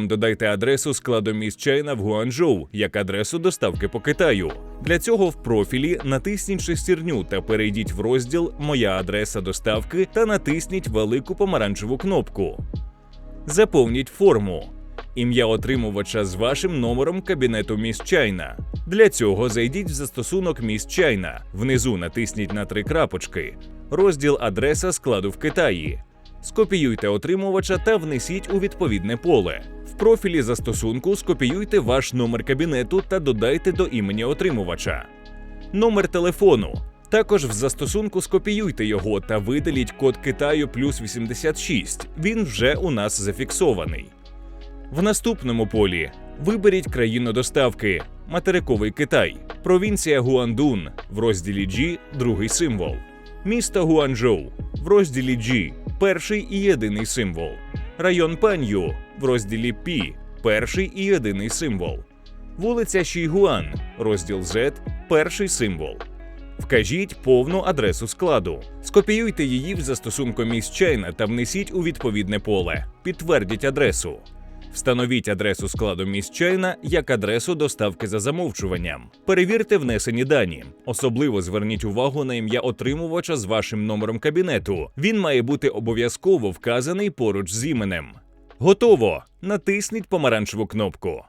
Додайте адресу складу міст Чайна в Гуанчжоу як адресу доставки по Китаю. Для цього в профілі натисніть шестерню та перейдіть в розділ Моя адреса доставки та натисніть велику помаранчеву кнопку. Заповніть форму. Ім'я отримувача з вашим номером кабінету Міс Чайна. Для цього зайдіть в застосунок Міс Чайна. Внизу натисніть на три крапочки. Розділ Адреса складу в Китаї. Скопіюйте отримувача та внесіть у відповідне поле. В профілі застосунку скопіюйте ваш номер кабінету та додайте до імені отримувача. Номер телефону. Також в застосунку скопіюйте його та видаліть код Китаю плюс 86. Він вже у нас зафіксований. В наступному полі виберіть країну доставки материковий Китай, провінція Гуандун в розділі G другий символ, місто Гуанчжоу в розділі G перший і єдиний символ, район Пан'ю в розділі Пі, перший і єдиний символ, вулиця Шійгуан, розділ Z перший символ. Вкажіть повну адресу складу. Скопіюйте її в застосунку Міс Чайна та внесіть у відповідне поле. Підтвердіть адресу. Встановіть адресу складу Міс Чайна як адресу доставки за замовчуванням. Перевірте внесені дані. Особливо зверніть увагу на ім'я отримувача з вашим номером кабінету. Він має бути обов'язково вказаний поруч з іменем. Готово! Натисніть помаранчеву кнопку.